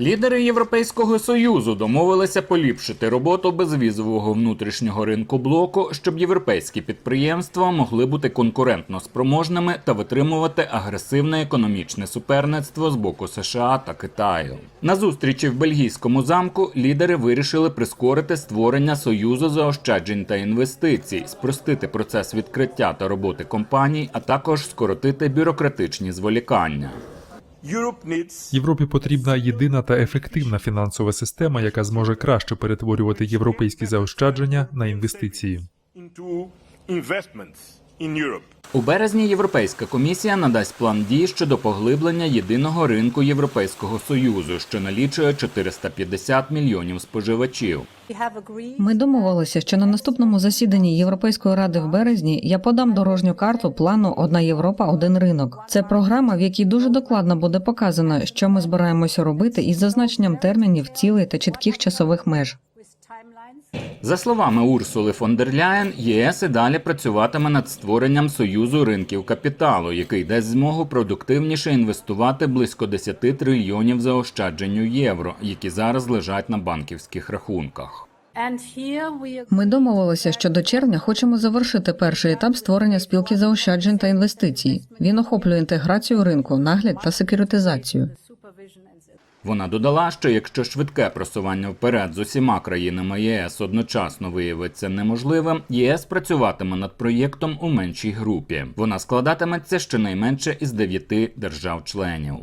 Лідери Європейського союзу домовилися поліпшити роботу безвізового внутрішнього ринку блоку, щоб європейські підприємства могли бути конкурентно спроможними та витримувати агресивне економічне суперництво з боку США та Китаю. На зустрічі в бельгійському замку лідери вирішили прискорити створення союзу заощаджень та інвестицій, спростити процес відкриття та роботи компаній, а також скоротити бюрократичні зволікання. Європі потрібна єдина та ефективна фінансова система, яка зможе краще перетворювати європейські заощадження на інвестиції. In Europe. У березні Європейська комісія надасть план дій щодо поглиблення єдиного ринку Європейського союзу, що налічує 450 мільйонів споживачів. Ми домовилися, що на наступному засіданні Європейської ради в березні я подам дорожню карту плану Одна Європа, один ринок. Це програма, в якій дуже докладно буде показано, що ми збираємося робити із зазначенням термінів, цілей та чітких часових меж. За словами Урсули фон дер Ляєн, ЄС і далі працюватиме над створенням союзу ринків капіталу, який дасть змогу продуктивніше інвестувати близько 10 трильйонів заощадженню євро, які зараз лежать на банківських рахунках. Ми домовилися, що до червня хочемо завершити перший етап створення спілки заощаджень та інвестицій. Він охоплює інтеграцію ринку, нагляд та секюритизацію. Вона додала, що якщо швидке просування вперед з усіма країнами ЄС одночасно виявиться неможливим, ЄС працюватиме над проєктом у меншій групі. Вона складатиметься щонайменше із дев'яти держав-членів.